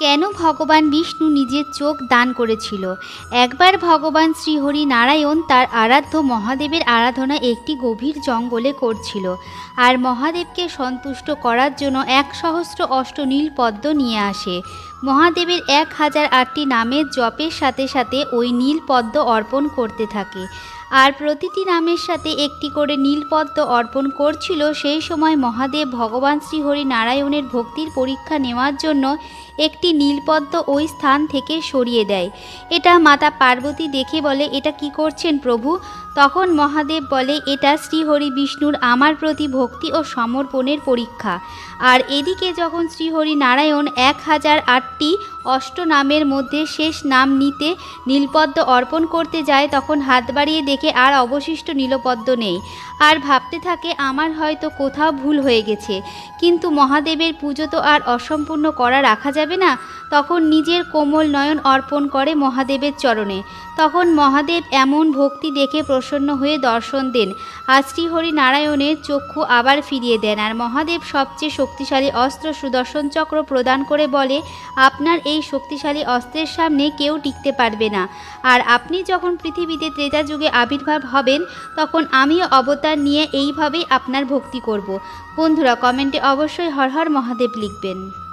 কেন ভগবান বিষ্ণু নিজের চোখ দান করেছিল? একবার ভগবান শ্রীহরি নারায়ণ তার আরাধ্য মহাদেবের আরাধনা একটি গভীর জঙ্গলে করছিল আর মহাদেবকে সন্তুষ্ট করার জন্য এক সহস্র অষ্টনীল পদ্ম নিয়ে আসে। মহাদেবের এক হাজার আটটি নামের জপের সাথে সাথে ওই নীল পদ্ম অর্পণ করতে থাকে। আর প্রতিটি নামের সাথে একটি করে নীলপদ্ম অর্পণ করছিল, সেই সময় মহাদেব ভগবান শ্রীহরি নারায়ণের ভক্তির পরীক্ষা নেওয়ার জন্য একটি নীলপদ্ম ওই স্থান থেকে সরিয়ে দেয়। এটা মাতা পার্বতী দেখে বলে, এটা কি করছেন প্রভু? তখন মহাদেব বলে, এটা শ্রীহরি বিষ্ণুর আমার প্রতি ভক্তি ও সমর্পণের পরীক্ষা। আর এদিকে যখন শ্রীহরি নারায়ণ এক হাজার আটটি অষ্ট নামের মধ্যে শেষ নাম নিতে নীলপদ্ম অর্পণ করতে যায়, তখন হাত বাড়িয়ে দেখে আর অবশিষ্ট নীলপদ্ম নেই। আর ভাবতে থাকে, আমার হয়তো কোথাও ভুল হয়ে গেছে। কিন্তু মহাদেবের পুজো তো আর অসম্পূর্ণ করা রাখা যাবে না। তখন নিজের কোমল নয়ন অর্পণ করে মহাদেবের চরণে। তখন মহাদেব এমন ভক্তি দেখে প্রসন্ন হয়ে দর্শন দেন। আর শ্রীহরি নারায়ণের চক্ষু আবার ফিরিয়ে দেন। আর মহাদেব সবচেয়ে শক্তিশালী অস্ত্র সুদর্শন চক্র প্রদান করে বলে, আপনার এই শক্তিশালী অস্ত্রের সামনে কেউ টিকতে পারবে না। আর আপনি যখন পৃথিবীতে ত্রেতা যুগে আবির্ভাব হবেন, তখন আমিও অবতার নিয়ে এইভাবেই আপনার ভক্তি করব। বন্ধুরা, কমেন্টে অবশ্যই হর হর মহাদেব লিখবেন।